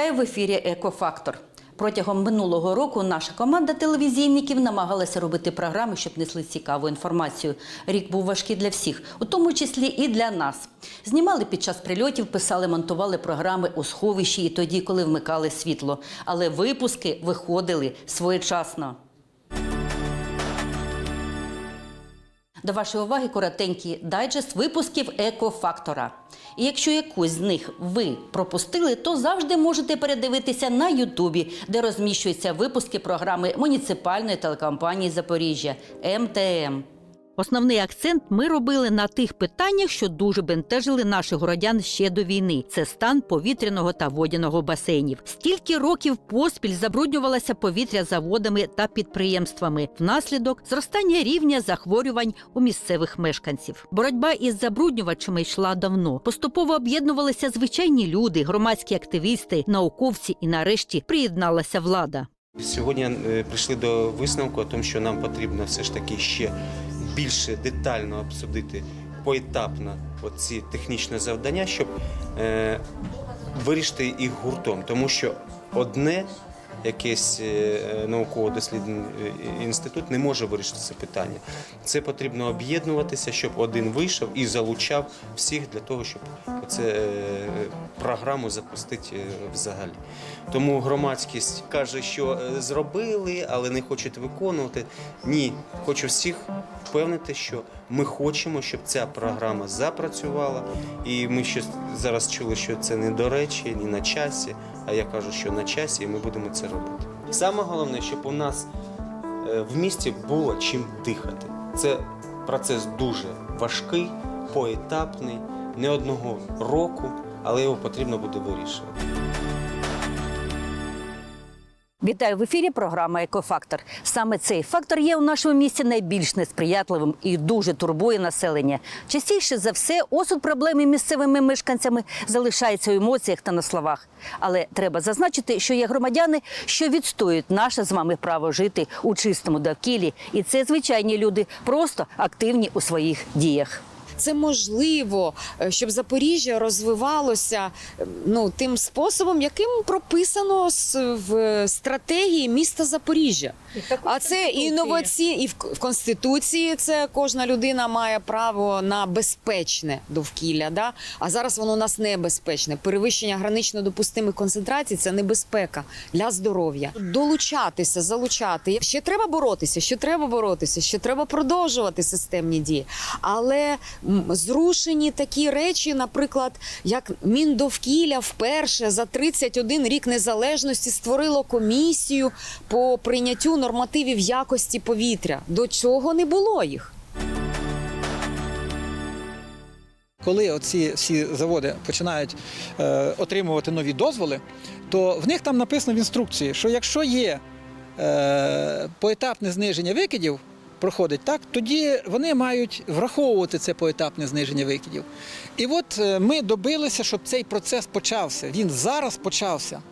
Вітаю в ефірі Екофактор. Протягом минулого року наша команда телевізійників намагалася робити програми, щоб несли цікаву інформацію. Рік був важкий для всіх, у тому числі і для нас. Знімали під час прильотів, писали, монтували програми у сховищі і тоді, коли вмикали світло. Але випуски виходили своєчасно. До вашої уваги коротенький дайджест випусків екофактора. І якщо якусь з них ви пропустили, то завжди можете передивитися на Ютубі, де розміщуються випуски програми муніципальної телекомпанії Запоріжжя МТМ. Основний акцент ми робили на тих питаннях, що дуже бентежили наших городян ще до війни. Це стан повітряного та водяного басейнів. Стільки років поспіль забруднювалося повітря заводами та підприємствами внаслідок зростання рівня захворювань у місцевих мешканців. Боротьба із забруднювачами йшла давно. Поступово об'єднувалися звичайні люди, громадські активісти, науковці і нарешті приєдналася влада. Сьогодні е, прийшли до висновку, тому що нам потрібно все ж таки ще більше детально обсудити поетапно ці технічні завдання, щоб е, вирішити їх гуртом. Тому що одне якийсь е, науково-дослідний е, інститут не може вирішити це питання. Це потрібно об'єднуватися, щоб один вийшов і залучав всіх для того, щоб це е, програму запустити е, взагалі. Тому громадськість каже, що е, зробили, але не хочуть виконувати. Ні, хочу всіх впевнити, що ми хочемо, щоб ця програма запрацювала. І ми ще зараз чули, що це не до речі, ні на часі. А я кажу, що на часі, і ми будемо це робити. Саме головне, щоб у нас е, в місті було чим дихати. Це процес дуже важкий, поетапний, не одного року, але його потрібно буде вирішувати. Вітаю в ефірі. Програма Екофактор. Саме цей фактор є у нашому місті найбільш несприятливим і дуже турбує населення. Частіше за все, осуд проблеми місцевими мешканцями залишається у емоціях та на словах. Але треба зазначити, що є громадяни, що відстоюють наше з вами право жити у чистому довкіллі, і це звичайні люди, просто активні у своїх діях. Це можливо, е, щоб Запоріжжя розвивалося е, ну тим способом, яким прописано в стратегії міста Запоріжжя. А це інноваційні і в конституції. Це кожна людина має право на безпечне довкілля. Да? А зараз воно у нас небезпечне. Перевищення гранично допустимих концентрацій це небезпека для здоров'я. Долучатися, залучати. Ще треба боротися, ще треба боротися, ще треба продовжувати системні дії. Але зрушені такі речі, наприклад, як Міндовкілля вперше за 31 рік незалежності створило комісію по прийняттю нормативів якості повітря. До цього не було їх. Коли оці всі заводи починають е, отримувати нові дозволи, то в них там написано в інструкції, що якщо є е, поетапне зниження викидів, проходить так, тоді вони мають враховувати це поетапне зниження викидів. І от е, ми добилися, щоб цей процес почався. Він зараз почався.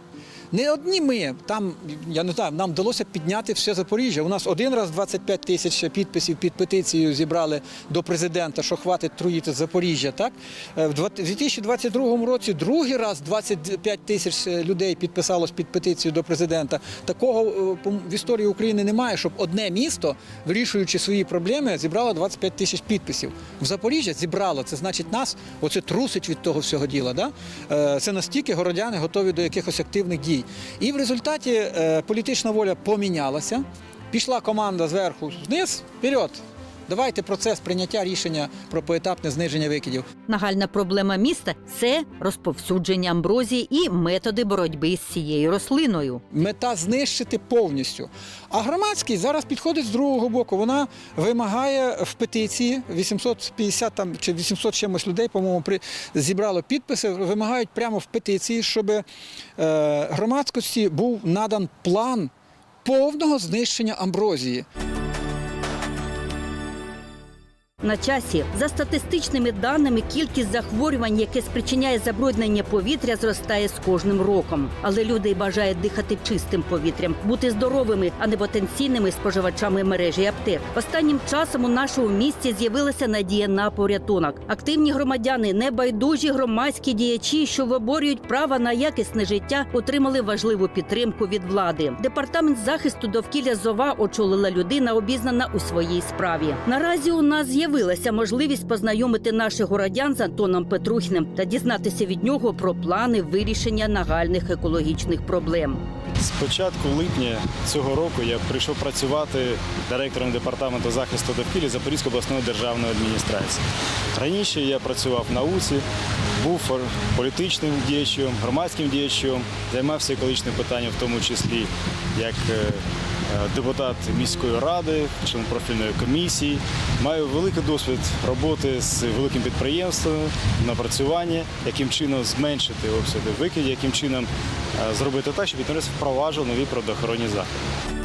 Не одні ми, там, я не знаю, нам вдалося підняти все Запоріжжя. У нас один раз 25 тисяч підписів під петицію зібрали до президента, що хватить труїти Запоріжжя. Так? Е, В 2022 році другий раз 25 тисяч е, людей підписалось під петицію до президента. Такого е, в історії України немає, щоб одне місто, вирішуючи свої проблеми, зібрало 25 тисяч підписів. В Запоріжжя зібрало. Це значить нас оце трусить від того всього діла. Да? Це настільки городяни готові до якихось активних дій. І в результаті е, політична воля помінялася. Пішла команда зверху вниз, вперед. Давайте процес прийняття рішення про поетапне зниження викидів. Нагальна проблема міста це розповсюдження амброзії і методи боротьби з цією рослиною. Мета знищити повністю. А громадський зараз підходить з другого боку. Вона вимагає в петиції 850 там чи 800 чимось людей, по-моєму, при зібрало підписи. Вимагають прямо в петиції, щоб е, громадськості був надан план повного знищення амброзії. На часі за статистичними даними, кількість захворювань, яке спричиняє забруднення повітря, зростає з кожним роком. Але люди бажають дихати чистим повітрям, бути здоровими, а не потенційними споживачами мережі аптек. Останнім часом у нашому місті з'явилася надія на порятунок. Активні громадяни, небайдужі громадські діячі, що виборюють право на якісне життя, отримали важливу підтримку від влади. Департамент захисту довкілля зова очолила людина, обізнана у своїй справі. Наразі у нас з'явилася можливість познайомити наших городян з Антоном Петрухіним та дізнатися від нього про плани вирішення нагальних екологічних проблем. З початку липня цього року я прийшов працювати директором департаменту захисту довкілля Запорізької обласної державної адміністрації. Раніше я працював в науці, був політичним діячем, громадським діячем, займався екологічним питанням, в тому числі як е, депутат міської ради, член профільної комісії. Маю великий досвід роботи з великим підприємством, напрацювання, яким чином зменшити обсяги викидів, яким чином е, зробити так, щоб підприємство впроваджував нові природоохоронні заходи.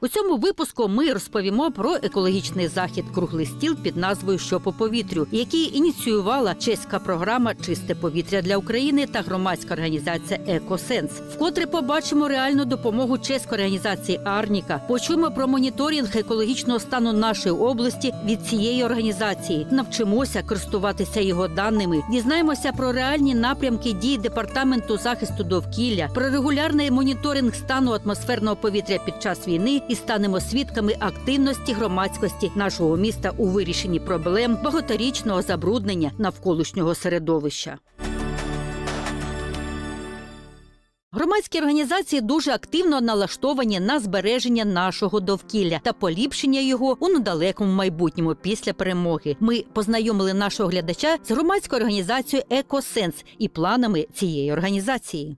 У цьому випуску ми розповімо про екологічний захід круглий стіл під назвою Що по повітрю, який ініціювала чеська програма Чисте повітря для України та громадська організація Екосенс. Вкотре побачимо реальну допомогу чеської організації Арніка. Почуємо про моніторинг екологічного стану нашої області від цієї організації. Навчимося користуватися його даними. Дізнаємося про реальні напрямки дій департаменту захисту довкілля, про регулярний моніторинг стану атмосферного повітря під час війни і станемо свідками активності громадськості нашого міста у вирішенні проблем багаторічного забруднення навколишнього середовища. Громадські організації дуже активно налаштовані на збереження нашого довкілля та поліпшення його у недалекому майбутньому після перемоги. Ми познайомили нашого глядача з громадською організацією Екосенс і планами цієї організації.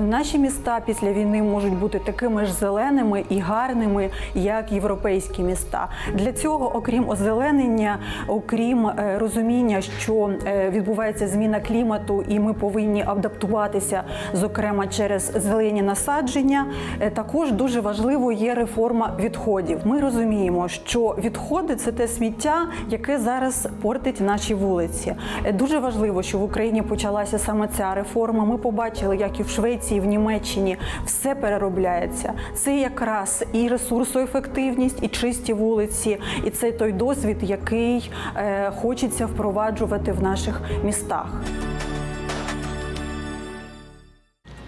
Наші міста після війни можуть бути такими ж зеленими і гарними, як європейські міста. Для цього, окрім озеленення, окрім е, розуміння, що е, відбувається зміна клімату, і ми повинні адаптуватися, зокрема через зелені насадження, е, також дуже важливо є реформа відходів. Ми розуміємо, що відходи це те сміття, яке зараз портить наші вулиці. Дуже важливо, що в Україні почалася саме ця реформа. Ми побачили, як і в Швеції, і в Німеччині все переробляється. Це якраз і ресурсоефективність, і чисті вулиці, і це той досвід, який е, хочеться впроваджувати в наших містах.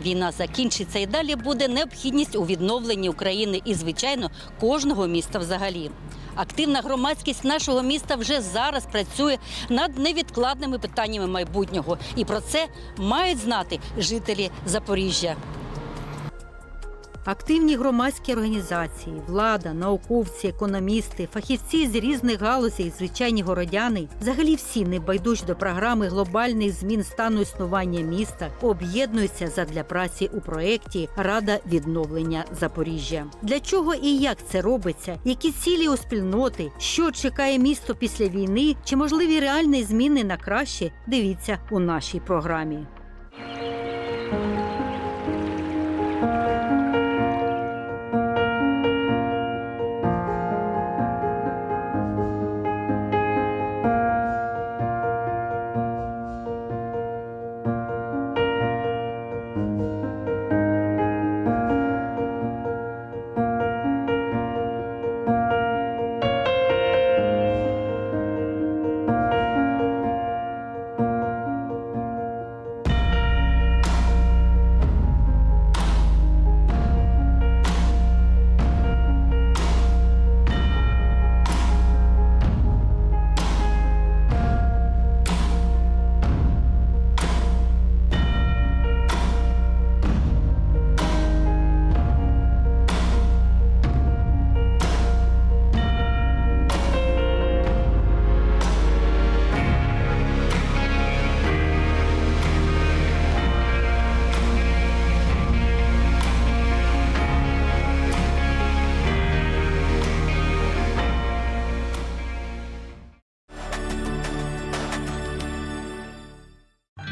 Війна закінчиться і далі буде необхідність у відновленні України і, звичайно, кожного міста взагалі. Активна громадськість нашого міста вже зараз працює над невідкладними питаннями майбутнього, і про це мають знати жителі Запоріжжя. Активні громадські організації, влада, науковці, економісти, фахівці з різних галузей, звичайні городяни, взагалі всі небайдужі до програми глобальних змін стану існування міста об'єднуються задля праці у проєкті Рада відновлення Запоріжжя. Для чого і як це робиться? Які цілі у спільноти? Що чекає місто після війни? Чи можливі реальні зміни на краще? Дивіться у нашій програмі.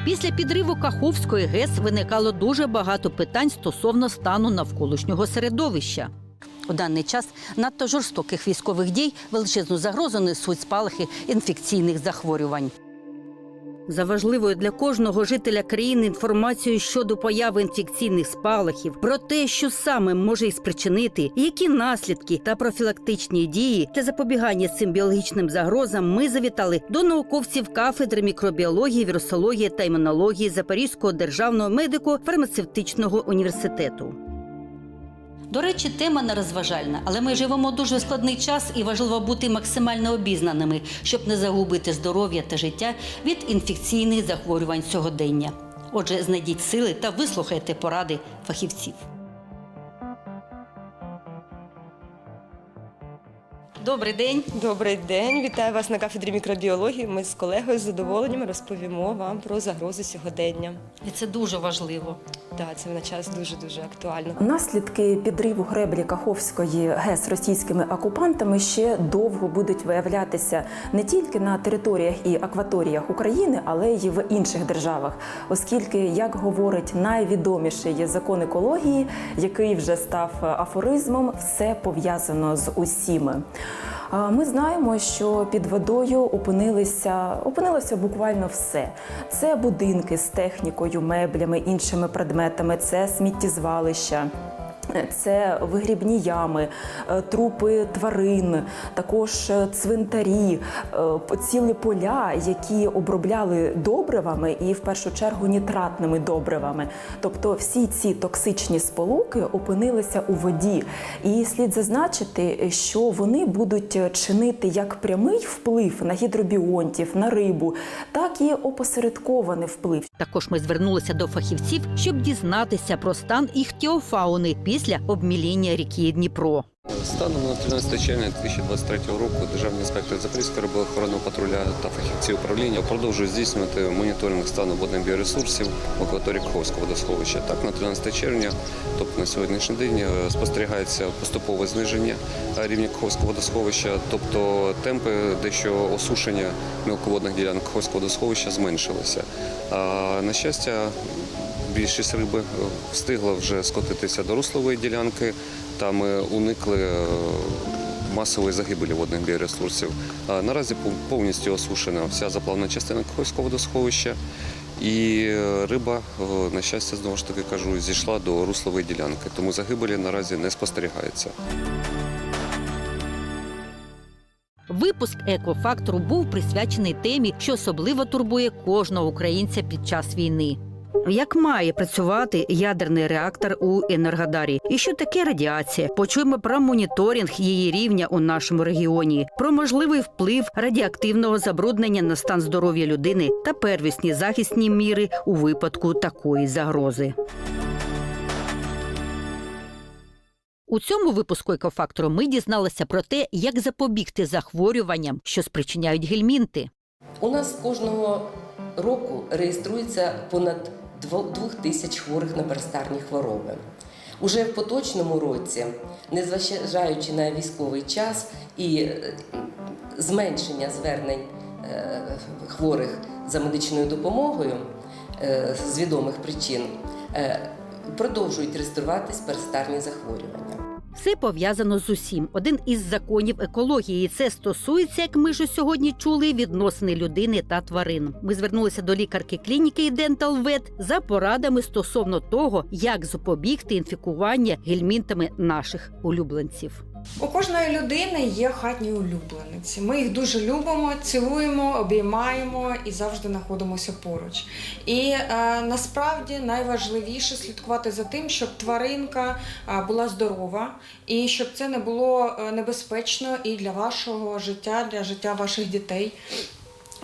Після підриву Каховської ГЕС виникало дуже багато питань стосовно стану навколишнього середовища. У даний час надто жорстоких військових дій величезну загрозу несуть спалахи інфекційних захворювань. За важливою для кожного жителя країни інформацією щодо появи інфекційних спалахів, про те, що саме може їх спричинити, які наслідки та профілактичні дії для запобігання цим біологічним загрозам, ми завітали до науковців кафедри мікробіології, вірусології та імунології Запорізького державного медико-фармацевтичного університету. До речі, тема не розважальна, але ми живемо дуже складний час і важливо бути максимально обізнаними, щоб не загубити здоров'я та життя від інфекційних захворювань сьогодення. Отже, знайдіть сили та вислухайте поради фахівців. Добрий день. Добрий день, вітаю вас на кафедрі мікробіології. Ми з колегою з задоволенням розповімо вам про загрози сьогодення. І це дуже важливо. Так, це на час дуже дуже актуально. Наслідки підриву греблі Каховської ГЕС російськими окупантами ще довго будуть виявлятися не тільки на територіях і акваторіях України, але й в інших державах, оскільки, як говорить найвідоміший закон екології, який вже став афоризмом, все пов'язано з усіми. Ми знаємо, що під водою опинилися, опинилося буквально все. Це будинки з технікою, меблями, іншими предметами, це сміттєзвалища. Це вигрібні ями, е, трупи тварин, також е, цвинтарі, е, цілі поля, які обробляли добривами і в першу чергу нітратними добривами. Тобто всі ці токсичні сполуки опинилися у воді. І слід зазначити, що вони будуть чинити як прямий вплив на гідробіонтів, на рибу, так і опосередкований вплив. Також ми звернулися до фахівців, щоб дізнатися про стан іхтіофауни після обміління ріки Дніпро. Станом на 13 червня 2023 року Державний інспектор Запорізького рибоохоронного патруля та фахівці управління продовжують здійснювати моніторинг стану водних біоресурсів в акваторії Каховського водосховища. Так, на 13 червня, тобто на сьогоднішній день, е, спостерігається поступове зниження рівня Каховського водосховища, тобто темпи дещо осушення мілководних ділянок Каховського водосховища зменшилися. А, на щастя, Більшість риби е, встигла вже скотитися до руслової ділянки, та ми уникли е, масової загибелі водних біоресурсів. Наразі повністю осушена вся заплавна частина Каховського водосховища, і е, риба, е, на щастя, знову ж таки кажу, зійшла до руслової ділянки, тому загибелі наразі не спостерігається. Випуск екофактору був присвячений темі, що особливо турбує кожного українця під час війни. Як має працювати ядерний реактор у Енергодарі? І що таке радіація? Почуємо про моніторинг її рівня у нашому регіоні, про можливий вплив радіоактивного забруднення на стан здоров'я людини та первісні захисні міри у випадку такої загрози. У цьому випуску екофактору ми дізналися про те, як запобігти захворюванням, що спричиняють гельмінти. У нас кожного року реєструється понад 2 тисяч хворих на перестарні хвороби. Уже в поточному році, незважаючи на військовий час і е, зменшення звернень е, хворих за медичною допомогою е, з відомих причин, продовжують реєструватись перестарні захворювання. Все пов'язано з усім. Один із законів екології. Це стосується, як ми ж сьогодні чули, відносини людини та тварин. Ми звернулися до лікарки клініки Dental Vet за порадами стосовно того, як запобігти інфікування гельмінтами наших улюбленців. У кожної людини є хатні улюблениці. Ми їх дуже любимо, цілуємо, обіймаємо і завжди знаходимося поруч. І е, насправді найважливіше слідкувати за тим, щоб тваринка е, була здорова і щоб це не було е, небезпечно і для вашого життя, для життя ваших дітей.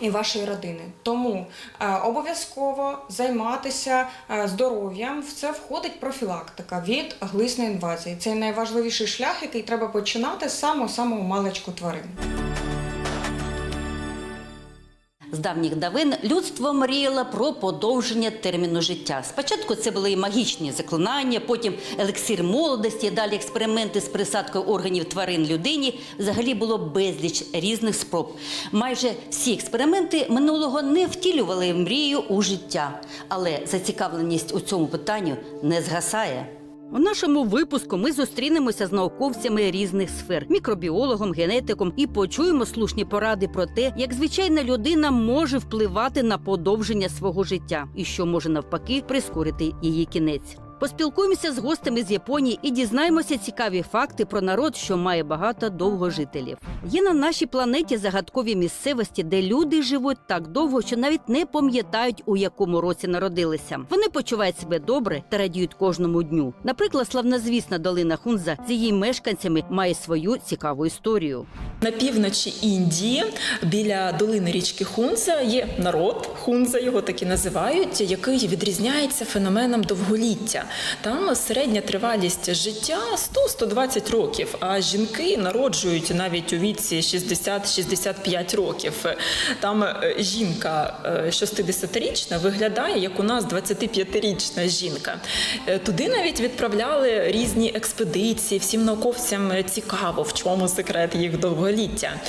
І вашої родини. Тому е, обов'язково займатися е, здоров'ям. В це входить профілактика від глисної інвазії. Це найважливіший шлях, який треба починати з самого самого маличку тварин. З давніх давин людство мріяло про подовження терміну життя. Спочатку це були магічні заклинання, потім елексир молодості, далі експерименти з присадкою органів тварин людині. Взагалі було безліч різних спроб. Майже всі експерименти минулого не втілювали мрію у життя, але зацікавленість у цьому питанню не згасає. У нашому випуску ми зустрінемося з науковцями різних сфер, мікробіологом, генетиком, і почуємо слушні поради про те, як звичайна людина може впливати на подовження свого життя і що може навпаки прискорити її кінець. Поспілкуємося з гостями з Японії і дізнаємося цікаві факти про народ, що має багато довгожителів. Є на нашій планеті загадкові місцевості, де люди живуть так довго, що навіть не пам'ятають, у якому році народилися. Вони почувають себе добре та радіють кожному дню. Наприклад, славнозвісна долина Хунза з її мешканцями має свою цікаву історію. На півночі Індії біля долини річки Хунза є народ, Хунза його так і називають, який відрізняється феноменом довголіття. Там середня тривалість життя 100-120 років, а жінки народжують навіть у віці 60-65 років. Там е, жінка е, 60-річна виглядає як у нас 25-річна жінка. Е, Туди навіть відправляли різні експедиції. Всім науковцям цікаво, в чому секрет їх довголіття.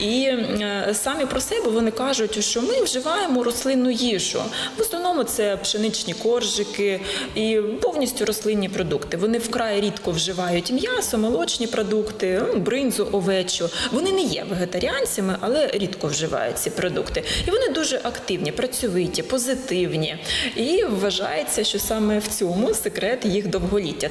І е, самі про себе вони кажуть, що ми вживаємо рослинну їжу. В основному це пшеничні коржики і повністю рослинні продукти. Вони вкрай рідко вживають м'ясо, молочні продукти, бринзу, овечу. Вони не є вегетаріанцями, але рідко вживають ці продукти. І вони дуже активні, працьовиті, позитивні. І вважається, що саме в цьому секрет їх довголіття.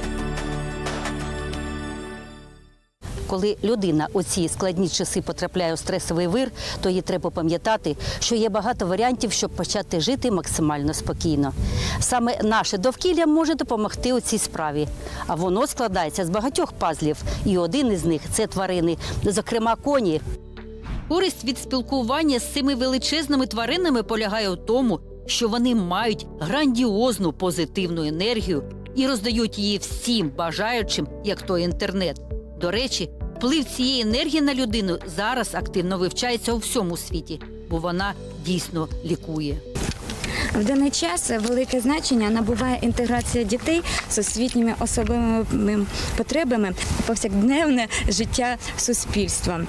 Коли людина у ці складні часи потрапляє у стресовий вир, то їй треба пам'ятати, що є багато варіантів, щоб почати жити максимально спокійно. Саме наше довкілля може допомогти у цій справі. А воно складається з багатьох пазлів, і один із них це тварини, зокрема коні. Користь від спілкування з цими величезними тваринами полягає у тому, що вони мають грандіозну позитивну енергію і роздають її всім бажаючим, як той інтернет. До речі, вплив цієї енергії на людину зараз активно вивчається у всьому світі, бо вона дійсно лікує. В даний час велике значення набуває інтеграція дітей з освітніми особливими потребами у повсякденне життя суспільства.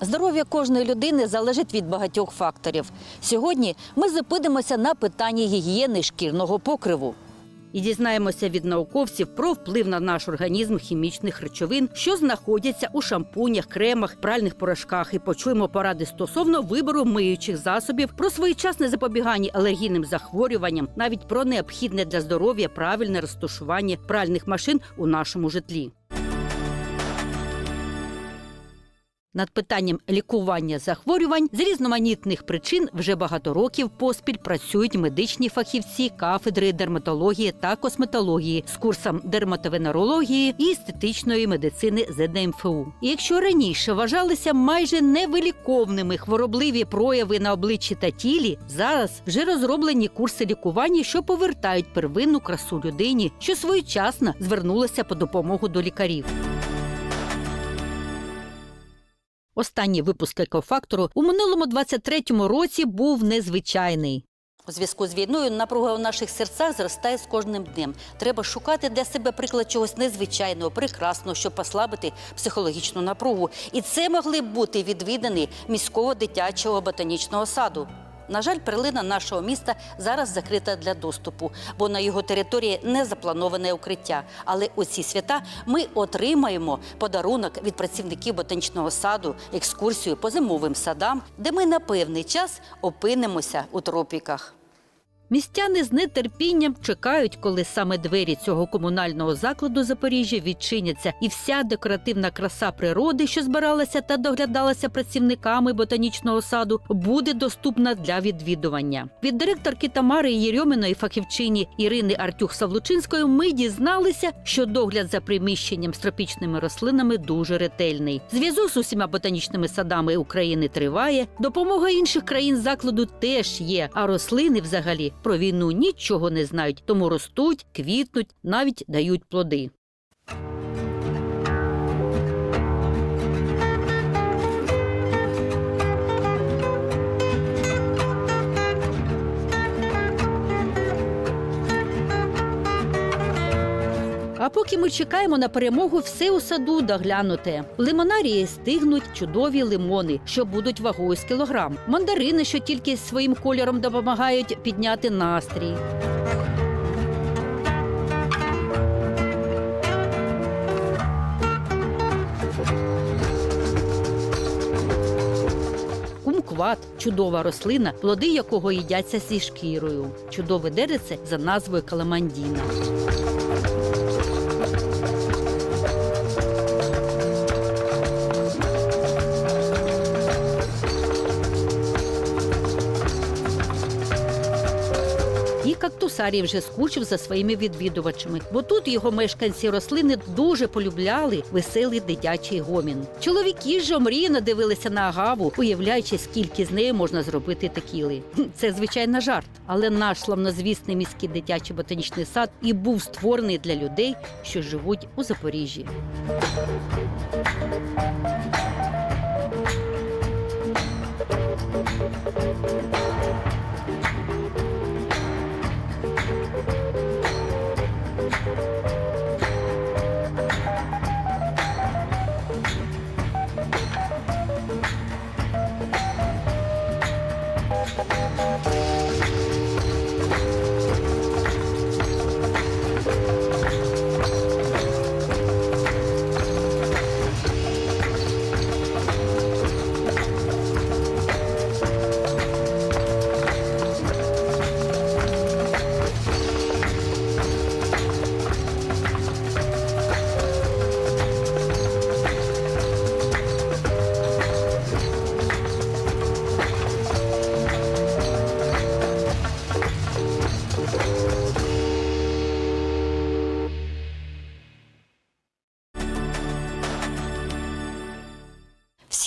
Здоров'я кожної людини залежить від багатьох факторів. Сьогодні ми зупинимося на питанні гігієни шкірного покриву. І дізнаємося від науковців про вплив на наш організм хімічних речовин, що знаходяться у шампунях, кремах, пральних порошках, і почуємо поради стосовно вибору миючих засобів, про своєчасне запобігання алергійним захворюванням, навіть про необхідне для здоров'я правильне розташування пральних машин у нашому житлі. Над питанням лікування захворювань з різноманітних причин вже багато років поспіль працюють медичні фахівці кафедри дерматології та косметології з курсом дерматовенерології і естетичної медицини ЗДМФУ. І якщо раніше вважалися майже невиліковними хворобливі прояви на обличчі та тілі, зараз вже розроблені курси лікування, що повертають первинну красу людині, що своєчасно звернулася по допомогу до лікарів. Останній випуск екофактору у минулому 23-му році був незвичайний. У зв'язку з війною напруга у наших серцях зростає з кожним днем. Треба шукати для себе приклад чогось незвичайного, прекрасного, щоб послабити психологічну напругу. І це могли б бути відвідини міського дитячого ботанічного саду. На жаль, перлина нашого міста зараз закрита для доступу, бо на його території не заплановане укриття. Але у ці свята ми отримаємо подарунок від працівників ботанічного саду, екскурсію по зимовим садам, де ми на певний час опинимося у тропіках. Містяни з нетерпінням чекають, коли саме двері цього комунального закладу Запоріжжя відчиняться, і вся декоративна краса природи, що збиралася та доглядалася працівниками ботанічного саду, буде доступна для відвідування. Від директорки Тамари Єрьоміної фахівчині Ірини Артюх Савлучинської ми дізналися, що догляд за приміщенням з тропічними рослинами дуже ретельний. Зв'язок з усіма ботанічними садами України триває. Допомога інших країн закладу теж є. А рослини взагалі про війну нічого не знають, тому ростуть, квітнуть, навіть дають плоди. поки ми чекаємо на перемогу, все у саду доглянуте. Лимонарії стигнуть чудові лимони, що будуть вагою з кілограм, мандарини, що тільки своїм кольором допомагають підняти настрій. Кват чудова рослина, плоди якого їдяться зі шкірою. Чудове дереце за назвою каламандіна. І вже скучив за своїми відвідувачами, бо тут його мешканці рослини дуже полюбляли веселий дитячий гомін. Чоловіки ж омріяно дивилися на агаву, уявляючи, скільки з нею можна зробити текіли. Це звичайно жарт, але наш славнозвісний міський дитячий ботанічний сад і був створений для людей, що живуть у Запоріжжі.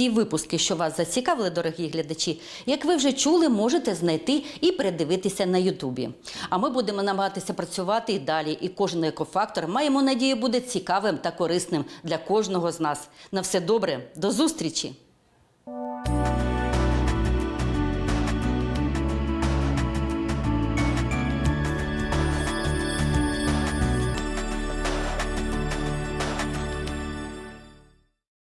Всі випуски, що вас зацікавили, дорогі глядачі, як ви вже чули, можете знайти і передивитися на Ютубі. А ми будемо намагатися працювати і далі. І кожен екофактор, маємо надію, буде цікавим та корисним для кожного з нас. На все добре, до зустрічі!